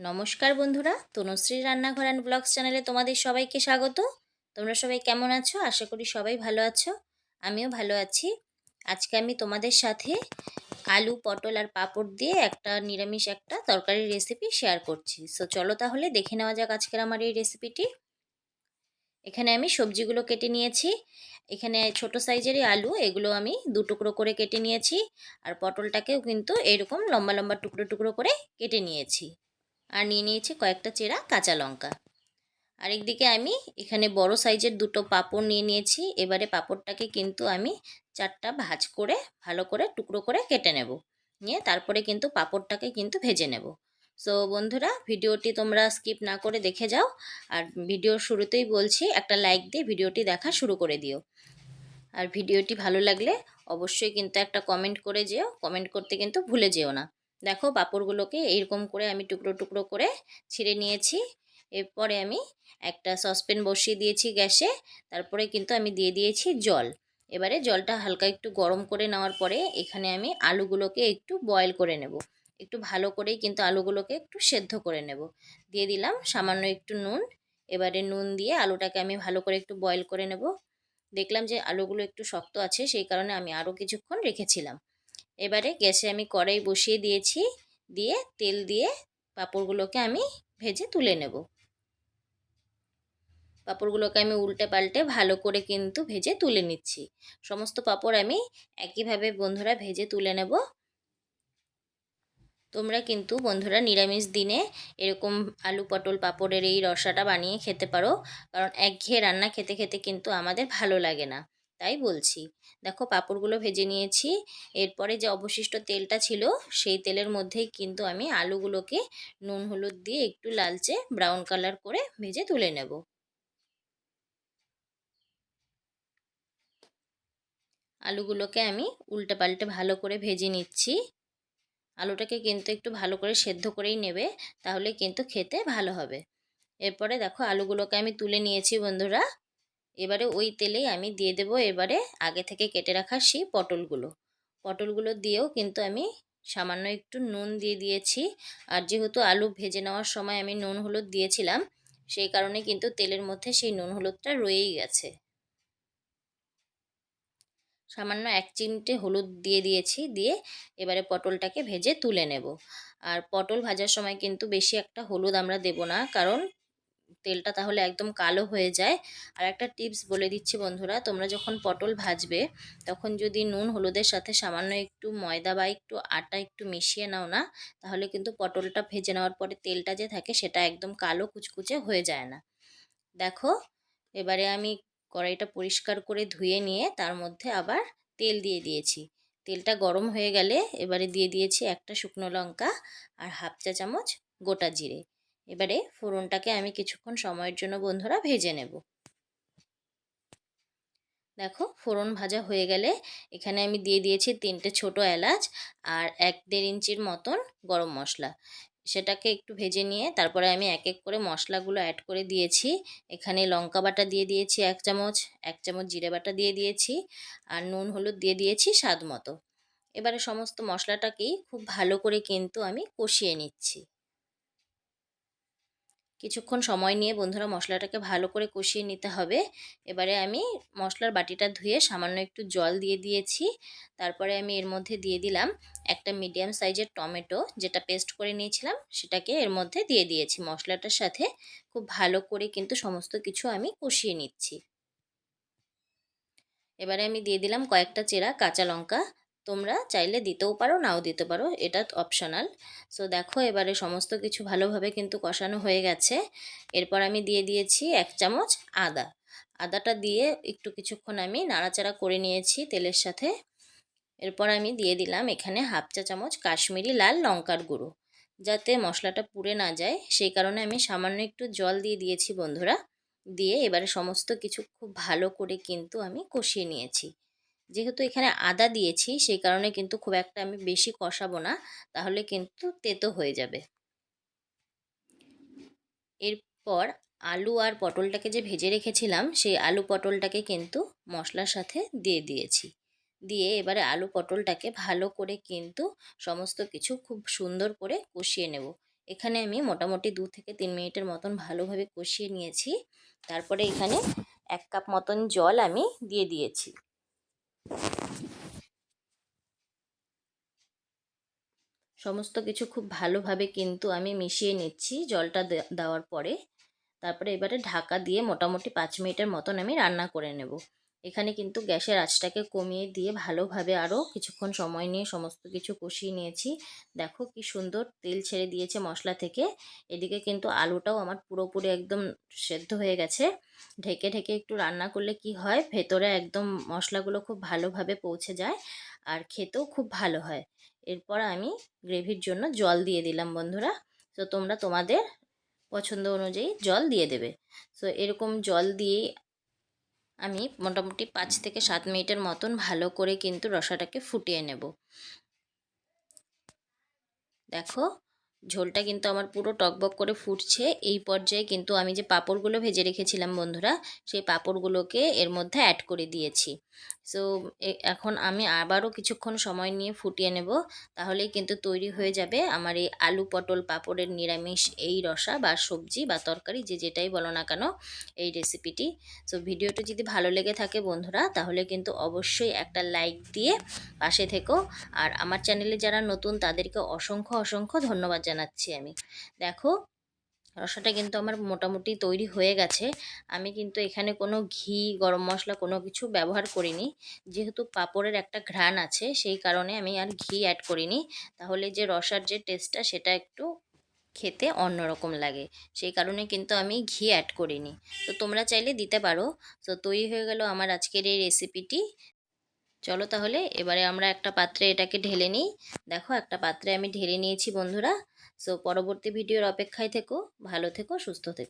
নমস্কার বন্ধুরা, তনুশ্রী রান্নাঘর অ্যান্ড ব্লগস চ্যানেলে তোমাদের সবাইকে স্বাগত। তোমরা সবাই কেমন আছো? আশা করি সবাই ভালো আছো। আমিও ভালো আছি। আজকে আমি তোমাদের সাথে আলু, পটল আর পাঁপড় দিয়ে একটা নিরামিষ একটা তরকারির রেসিপি শেয়ার করছি। সো চলো তাহলে দেখে নেওয়া যাক আজকের আমার এই রেসিপিটি এখানে আমি সবজিগুলো কেটে নিয়েছি। এখানে ছোট সাইজেরই আলু, এগুলো আমি দু টুকরো করে কেটে নিয়েছি। আর পটলটাকেও কিন্তু এরকম লম্বা লম্বা টুকরো টুকরো করে কেটে নিয়েছি। আর নিয়ে নিয়েছি কয়েকটা চেরা কাঁচা লঙ্কা। আরেকদিকে আমি এখানে বড় সাইজের দুটো পাঁপড় নিয়ে নিয়েছি। এবারে পাঁপড়টাকে কিন্তু আমি চারটা ভাজ করে ভালো করে টুকরো করে কেটে নেব। নিয়ে তারপরে কিন্তু পাঁপড়টাকে কিন্তু ভেজে নেব। সো বন্ধুরা, ভিডিওটি তোমরা স্কিপ না করে দেখে যাও। আর ভিডিওর শুরুতেই বলছি, একটা লাইক দিয়ে ভিডিওটি দেখা শুরু করে দিও। আর ভিডিওটি ভালো লাগলে অবশ্যই কিন্তু একটা কমেন্ট করে যেও। কমেন্ট করতে কিন্তু ভুলে যেও না। দেখো পাঁপড়গুলোকে এইরকম করে আমি টুকরো টুকরো করে ছিঁড়ে নিয়েছি। এরপরে আমি একটা সসপ্যান বসিয়ে দিয়েছি গ্যাসে, তারপরে কিন্তু আমি দিয়ে দিয়েছি জল। এবারে জলটা হালকা একটু গরম করে নেওয়ার পরে এখানে আমি আলুগুলোকে একটু বয়েল করে নেব। একটু ভালো করেই কিন্তু আলুগুলোকে একটু সেদ্ধ করে নেব। দিয়ে দিলাম সামান্য একটু নুন। এবারে নুন দিয়ে আলুটাকে আমি ভালো করে একটু বয়েল করে নেব। দেখলাম যে আলুগুলো একটু শক্ত আছে, সেই কারণে আমি আরও কিছুক্ষণ রেখেছিলাম। এবারে গ্যাসে আমি কড়াই বসিয়ে দিয়েছি, দিয়ে তেল দিয়ে পাঁপড়গুলোকে আমি ভেজে তুলে নেব। পাঁপড়গুলোকে আমি উল্টে পাল্টে ভালো করে কিন্তু ভেজে তুলে নিচ্ছি। সমস্ত পাঁপড় আমি একইভাবে বন্ধুরা ভেজে তুলে নেব। তোমরা কিন্তু বন্ধুরা নিরামিষ দিনে এরকম আলু পটল পাঁপড়ের এই রসাটা বানিয়ে খেতে পারো, কারণ একঘেয়ে রান্না খেতে খেতে কিন্তু আমাদের ভালো লাগে না। তাই বলছি। দেখো পাঁপড়গুলো ভেজে নিয়েছি। এরপরে যে অবশিষ্ট তেলটা ছিল, সেই তেলের মধ্যেই কিন্তু আমি আলুগুলোকে নুন, হলুদ দিয়ে একটু লালচে ব্রাউন কালার করে ভেজে তুলে নেব। আলুগুলোকে আমি উল্টে পাল্টে ভালো করে ভেজে নিচ্ছি। আলুটাকে কিন্তু একটু ভালো করে সেদ্ধ করেই নেবে, তাহলে কিন্তু খেতে ভালো হবে। এরপরে দেখো আলুগুলোকে আমি তুলে নিয়েছি বন্ধুরা। এবারে ওই তেলেই আমি দিয়ে দেব এবারে আগে থেকে কেটে রাখা সেই পটলগুলো। পটলগুলো দিয়েও কিন্তু আমি সামান্য একটু নুন দিয়ে দিয়েছি। আর যেহেতু আলু ভেজে নেওয়ার সময় আমি নুন হলুদ দিয়েছিলাম, সেই কারণে কিন্তু তেলের মধ্যে সেই নুন হলুদটা রয়েই গেছে। সামান্য এক চিমটে হলুদ দিয়ে দিয়েছি, দিয়ে এবারে পটলটাকে ভেজে তুলে নেব। আর পটল ভাজার সময় কিন্তু বেশি একটা হলুদ আমরা দেব না, কারণ তেলটা তাহলে একদম কালো হয়ে যায়। আর একটা টিপস বলে দিচ্ছি বন্ধুরা, তোমরা যখন পটল ভাজবে, তখন যদি নুন হলুদের সাথে সামান্য একটু ময়দা বা একটু আটা একটু মিশিয়ে নাও না, তাহলে কিন্তু পটলটা ভেজে নেওয়ার পরে তেলটা যে থাকে সেটা একদম কালো কুচকুচে হয়ে যায় না। দেখো, এবারে আমি কড়াইটা পরিষ্কার করে ধুয়ে নিয়ে তার মধ্যে আবার তেল দিয়ে দিয়েছি। তেলটা গরম হয়ে গেলে এবারে দিয়ে দিয়েছি একটা শুকনো লঙ্কা আর হাফ চা চামচ গোটা জিরে। এবারে ফোড়নটাকে আমি কিছুক্ষণ সময়ের জন্য বন্ধুরা ভেজে নেব। দেখো, ফোড়ন ভাজা হয়ে গেলে এখানে আমি দিয়ে দিয়েছি তিনটে ছোট এলাচ আর এক দেড় ইঞ্চির মতন গরম মশলা। সেটাকে একটু ভেজে নিয়ে তারপরে আমি এক এক করে মশলাগুলো অ্যাড করে দিয়েছি। এখানে লঙ্কা বাটা দিয়ে দিয়েছি এক চামচ এক চামচ জিরে বাটা দিয়ে দিয়েছি আর নুন, হলুদ দিয়ে দিয়েছি স্বাদ মতো। এবারে সমস্ত মশলাটাকেই খুব ভালো করে কিন্তু আমি কষিয়ে নিচ্ছি। কিছুক্ষণ সময় নিয়ে বন্ধুরা মশলাটাকে ভালো করে কষিয়ে নিতে হবে। এবারে আমি মশলার বাটিটা ধুয়ে সামান্য একটু জল দিয়ে দিয়েছি। তারপরে আমি এর মধ্যে দিয়ে দিলাম একটা মিডিয়াম সাইজের টমেটো, যেটা পেস্ট করে নিয়েছিলাম, সেটাকে এর মধ্যে দিয়ে দিয়েছি। মশলাটার সাথে খুব ভালো করে কিন্তু সমস্ত কিছু আমি কষিয়ে নিচ্ছি। এবারে আমি দিয়ে দিলাম কয়েকটা চেরা কাঁচা লঙ্কা। তোমরা চাইলে দিতেও পারো, নাও দিতে পারো, এটা অপশনাল সো দেখো এবারে সমস্ত কিছু ভালোভাবে কিন্তু কষানো হয়ে গেছে। এরপর আমি দিয়ে দিয়েছি এক চামচ আদা। আদাটা দিয়ে একটু কিছুক্ষণ আমি নাড়াচাড়া করে নিয়েছি তেলের সাথে। এরপর আমি দিয়ে দিলাম এখানে হাফ চা চামচ কাশ্মীরি লাল লঙ্কার গুঁড়ো। যাতে মশলাটা পুড়ে না যায়, সেই কারণে আমি সামান্য একটু জল দিয়ে দিয়েছি বন্ধুরা। দিয়ে এবারে সমস্ত কিছু খুব ভালো করে কিন্তু আমি কষিয়ে নিয়েছি। যেহেতু এখানে আদা দিয়েছি, সেই কারণে কিন্তু খুব একটা আমি বেশি কষাবো না, তাহলে কিন্তু তেতো হয়ে যাবে। এরপর আলু আর পটলটাকে যে ভেজে রেখেছিলাম, সেই আলু পটলটাকে কিন্তু মশলার সাথে দিয়ে দিয়েছি। দিয়ে এবারে আলু পটলটাকে ভালো করে কিন্তু সমস্ত কিছু খুব সুন্দর করে কষিয়ে নেব। এখানে আমি মোটামুটি দু থেকে তিন মিনিটের মতন ভালোভাবে কষিয়ে নিয়েছি। তারপরে এখানে এক কাপ মতন জল আমি দিয়ে দিয়েছি। সমস্ত কিছু খুব ভালোভাবে কিন্তু আমি মিশিয়ে নিচ্ছি জলটা দেওয়ার পরে। তারপরে এবারে ঢাকা দিয়ে মোটামুটি পাঁচ মিনিটের মতন আমি রান্না করে নেব। এখানে কিন্তু গ্যাসের আঁচটাকে কমিয়ে দিয়ে ভালোভাবে আরও কিছুক্ষণ সময় নিয়ে সমস্ত কিছু কষিয়ে নিয়েছি। দেখো কি সুন্দর তেল ছেড়ে দিয়েছে মশলা থেকে। এদিকে কিন্তু আলুটাও আমার পুরোপুরি একদম সেদ্ধ হয়ে গেছে। ঢেকে ঢেকে একটু রান্না করলে কি হয়, ভেতরে একদম মশলাগুলো খুব ভালোভাবে পৌঁছে যায় আর খেতেও খুব ভালো হয়। এরপর আমি গ্রেভির জন্য জল দিয়ে দিলাম বন্ধুরা। তো তোমরা তোমাদের পছন্দ অনুযায়ী জল দিয়ে দেবে। সো এরকম জল দিয়ে আমি মোটামুটি পাঁচ থেকে সাত মিনিটের মতন ভালো করে কিন্তু রসাটাকে ফুটিয়ে নেব। দেখো ঝোলটা কিন্তু আমার পুরো টকবক করে ফুটছে। এই পর্যায়ে কিন্তু আমি যে পাঁপড়গুলো ভেজে রেখেছিলাম বন্ধুরা, সেই পাঁপড়গুলোকে এর মধ্যে অ্যাড করে দিয়েছি। সো এখন আমি আবারও কিছুক্ষণ সময় নিয়ে ফুটিয়ে নেব। তাহলেই কিন্তু তৈরি হয়ে যাবে আমার এই আলু পটল পাঁপড়ের নিরামিষ এই রসা বা সবজি বা তরকারি যে যেটাই বলো না কেন এই রেসিপিটি সো ভিডিওটি যদি ভালো লেগে থাকে বন্ধুরা, তাহলে কিন্তু অবশ্যই একটা লাইক দিয়ে পাশে থেকো। আর আমার চ্যানেলে যারা নতুন, তাদেরকে অসংখ্য অসংখ্য ধন্যবাদ জানাচ্ছি আমি। দেখো, রসাটা কিন্তু আমার মোটামুটি তৈরি হয়ে গেছে। আমি কিন্তু এখানে কোনো ঘি, গরম মশলা কোনো কিছু ব্যবহার করিনি। যেহেতু পাঁপড়ের একটা ঘ্রাণ আছে, সেই কারণে আমি আর ঘি অ্যাড করিনি। তাহলে যে রসার যে টেস্টটা সেটা একটু খেতে অন্যরকম লাগে। সেই কারণে কিন্তু আমি ঘি অ্যাড করিনি। তো তোমরা চাইলে দিতে পারো। তো তৈরি হয়ে গেল আমার আজকের এই রেসিপিটি চলো তাহলে, এবারে আমরা একটা পাত্রে এটাকে ঢেলে নিই। দেখো, একটা পাত্রে আমি ঢেলে নিয়েছি বন্ধুরা। সো পরবর্তী ভিডিওর অপেক্ষায় থেকো ভালো থেকো সুস্থ থেকো।